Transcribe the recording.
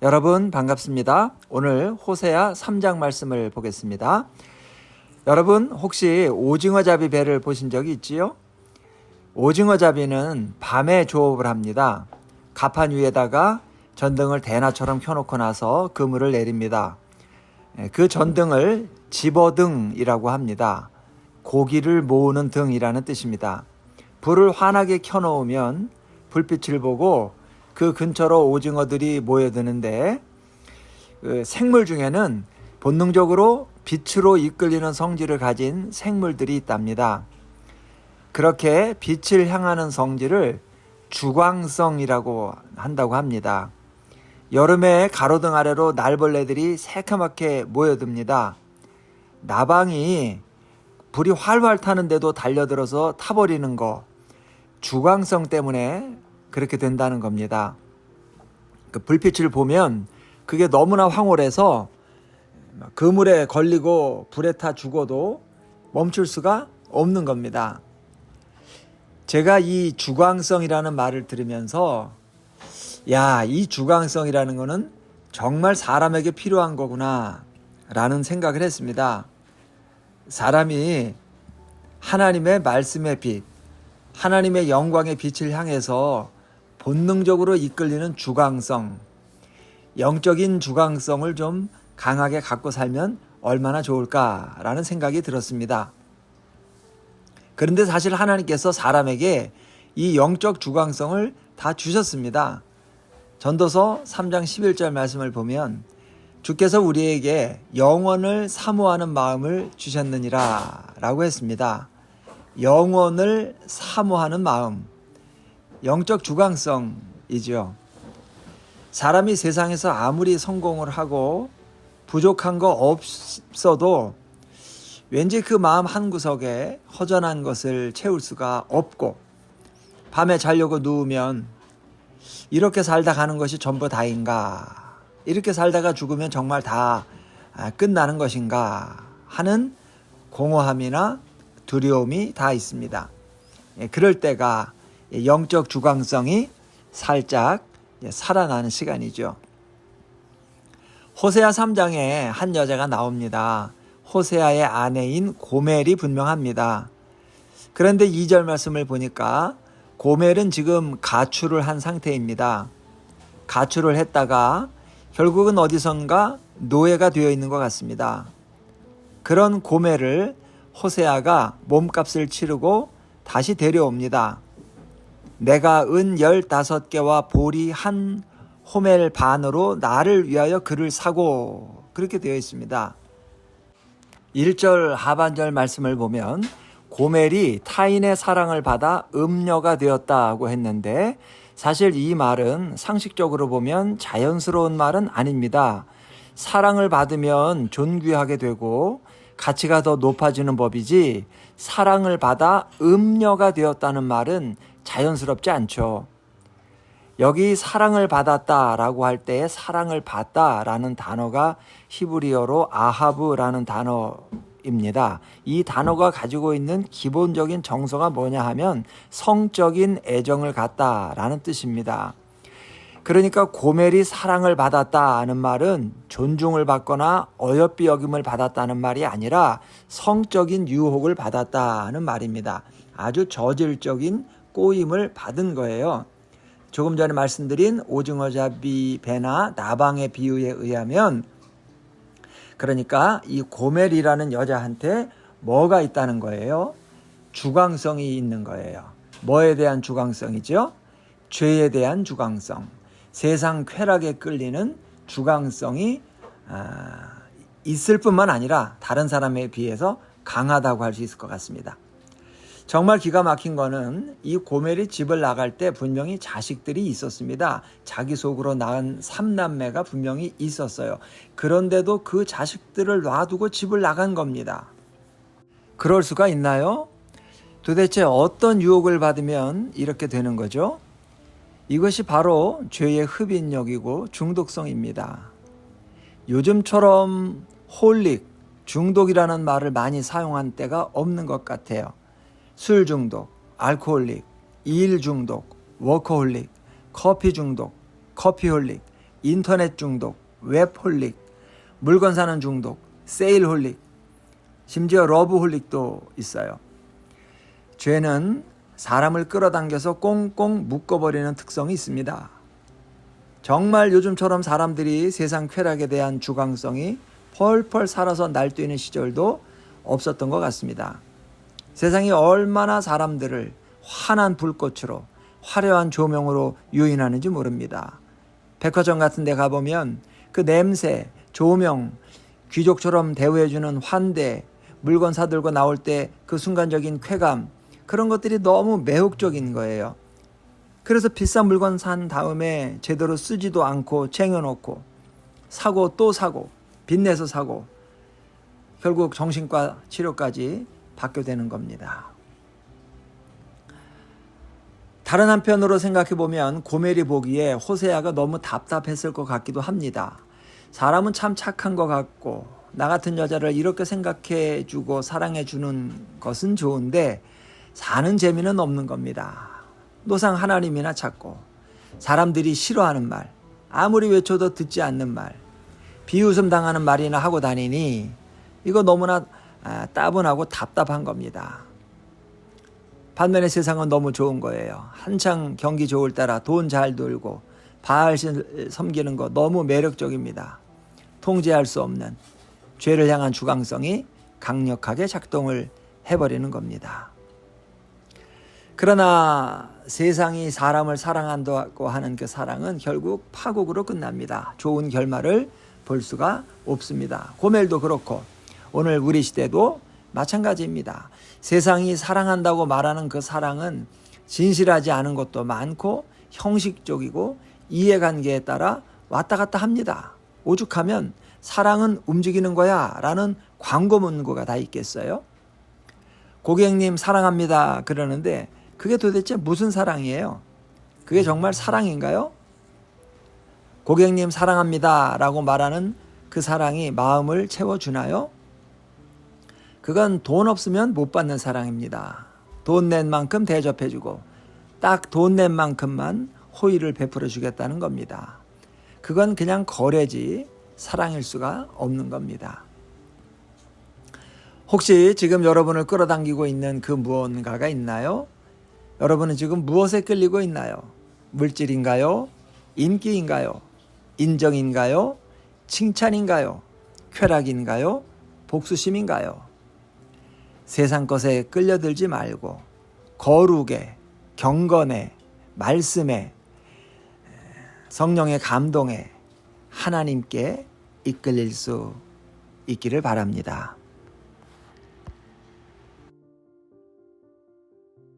여러분 반갑습니다. 오늘 호세아 3장 말씀을 보겠습니다. 여러분 혹시 오징어 잡이 배를 보신 적이 있지요? 오징어 잡이는 밤에 조업을 합니다. 가판 위에다가 전등을 대나처럼 켜놓고 나서 그물을 내립니다. 예, 그 전등을 집어등이라고 합니다. 고기를 모으는 등이라는 뜻입니다. 불을 환하게 켜놓으면 불빛을 보고 그 근처로 오징어들이 모여드는데 그 생물 중에는 본능적으로 빛으로 이끌리는 성질을 가진 생물들이 있답니다. 그렇게 빛을 향하는 성질을 주광성이라고 한다고 합니다. 여름에 가로등 아래로 날벌레들이 새카맣게 모여듭니다. 나방이 불이 활활 타는데도 달려들어서 타버리는 거 주광성 때문에 그렇게 된다는 겁니다. 그 불빛을 보면 그게 너무나 황홀해서 그물에 걸리고 불에 타 죽어도 멈출 수가 없는 겁니다. 제가 이 주광성이라는 말을 들으면서 야, 이 주광성이라는 거는 정말 사람에게 필요한 거구나 라는 생각을 했습니다. 사람이 하나님의 말씀의 빛, 하나님의 영광의 빛을 향해서 본능적으로 이끌리는 주광성, 영적인 주광성을 좀 강하게 갖고 살면 얼마나 좋을까라는 생각이 들었습니다. 그런데 사실 하나님께서 사람에게 이 영적 주광성을 다 주셨습니다. 전도서 3장 11절 말씀을 보면 주께서 우리에게 영원을 사모하는 마음을 주셨느니라 라고 했습니다. 영원을 사모하는 마음. 영적 주광성이지요. 사람이 세상에서 아무리 성공을 하고 부족한 거 없어도 왠지 그 마음 한 구석에 허전한 것을 채울 수가 없고 밤에 자려고 누우면 이렇게 살다 가는 것이 전부 다인가 이렇게 살다가 죽으면 정말 다 아, 끝나는 것인가 하는 공허함이나 두려움이 다 있습니다. 예, 그럴 때가 영적 주광성이 살짝 예, 살아나는 시간이죠. 호세아 3장에 한 여자가 나옵니다. 호세아의 아내인 고멜이 분명합니다. 그런데 2절 말씀을 보니까 고멜은 지금 가출을 한 상태입니다. 가출을 했다가 결국은 어디선가 노예가 되어 있는 것 같습니다. 그런 고멜을 호세아가 몸값을 치르고 다시 데려옵니다. 내가 은 열다섯 개와 보리 한 호멜 반으로 나를 위하여 그를 사고 그렇게 되어 있습니다. 1절 하반절 말씀을 보면 고멜이 타인의 사랑을 받아 음녀가 되었다고 했는데 사실 이 말은 상식적으로 보면 자연스러운 말은 아닙니다. 사랑을 받으면 존귀하게 되고 가치가 더 높아지는 법이지 사랑을 받아 음녀가 되었다는 말은 자연스럽지 않죠. 여기 사랑을 받았다라고 할때 사랑을 받다라는 단어가 히브리어로 아하브라는 단어입니다. 이 단어가 가지고 있는 기본적인 정서가 뭐냐 하면 성적인 애정을 갖다라는 뜻입니다. 그러니까 고멜이 사랑을 받았다는 말은 존중을 받거나 어여삐 여김을 받았다는 말이 아니라 성적인 유혹을 받았다는 말입니다. 아주 저질적인 꼬임을 받은 거예요. 조금 전에 말씀드린 오징어잡이 배나 나방의 비유에 의하면 그러니까 이 고멜이라는 여자한테 뭐가 있다는 거예요? 주광성이 있는 거예요. 뭐에 대한 주광성이죠? 죄에 대한 주광성. 세상 쾌락에 끌리는 주광성이 아, 있을 뿐만 아니라 다른 사람에 비해서 강하다고 할 수 있을 것 같습니다. 정말 기가 막힌 거는 이 고멜이 집을 나갈 때 분명히 자식들이 있었습니다. 자기 속으로 낳은 삼남매가 분명히 있었어요. 그런데도 그 자식들을 놔두고 집을 나간 겁니다. 그럴 수가 있나요? 도대체 어떤 유혹을 받으면 이렇게 되는 거죠? 이것이 바로 죄의 흡인력이고 중독성입니다. 요즘처럼 홀릭, 중독이라는 말을 많이 사용한 때가 없는 것 같아요. 술 중독, 알코올릭, 일 중독, 워커홀릭, 커피 중독, 커피홀릭, 인터넷 중독, 웹홀릭, 물건 사는 중독, 세일홀릭, 심지어 러브홀릭도 있어요. 죄는 사람을 끌어당겨서 꽁꽁 묶어버리는 특성이 있습니다. 정말 요즘처럼 사람들이 세상 쾌락에 대한 주관성이 펄펄 살아서 날뛰는 시절도 없었던 것 같습니다. 세상이 얼마나 사람들을 환한 불꽃으로 화려한 조명으로 유인하는지 모릅니다. 백화점 같은 데 가보면 그 냄새, 조명, 귀족처럼 대우해주는 환대, 물건 사들고 나올 때 그 순간적인 쾌감, 그런 것들이 너무 매혹적인 거예요. 그래서 비싼 물건 산 다음에 제대로 쓰지도 않고 쟁여놓고 사고 또 사고 빚내서 사고 결국 정신과 치료까지 받게 되는 겁니다. 다른 한편으로 생각해 보면 고멜이 보기에 호세아가 너무 답답했을 것 같기도 합니다. 사람은 참 착한 것 같고 나 같은 여자를 이렇게 생각해 주고 사랑해 주는 것은 좋은데 사는 재미는 없는 겁니다. 노상 하나님이나 찾고 사람들이 싫어하는 말, 아무리 외쳐도 듣지 않는 말, 비웃음 당하는 말이나 하고 다니니 이거 너무나 아, 따분하고 답답한 겁니다. 반면에 세상은 너무 좋은 거예요. 한창 경기 좋을 때라 돈 잘 돌고 바알신 섬기는 거 너무 매력적입니다. 통제할 수 없는 죄를 향한 주강성이 강력하게 작동을 해버리는 겁니다. 그러나 세상이 사람을 사랑한다고 하는 그 사랑은 결국 파국으로 끝납니다. 좋은 결말을 볼 수가 없습니다. 고멜도 그렇고 오늘 우리 시대도 마찬가지입니다. 세상이 사랑한다고 말하는 그 사랑은 진실하지 않은 것도 많고 형식적이고 이해관계에 따라 왔다 갔다 합니다. 오죽하면 사랑은 움직이는 거야 라는 광고 문구가 다 있겠어요? 고객님 사랑합니다 그러는데 그게 도대체 무슨 사랑이에요? 그게 정말 사랑인가요? 고객님 사랑합니다 라고 말하는 그 사랑이 마음을 채워주나요? 그건 돈 없으면 못 받는 사랑입니다. 돈 낸 만큼 대접해주고 딱 돈 낸 만큼만 호의를 베풀어 주겠다는 겁니다. 그건 그냥 거래지 사랑일 수가 없는 겁니다. 혹시 지금 여러분을 끌어당기고 있는 그 무언가가 있나요? 여러분은 지금 무엇에 끌리고 있나요? 물질인가요? 인기인가요? 인정인가요? 칭찬인가요? 쾌락인가요? 복수심인가요? 세상 것에 끌려들지 말고 거룩에, 경건에, 말씀에, 성령의 감동에 하나님께 이끌릴 수 있기를 바랍니다.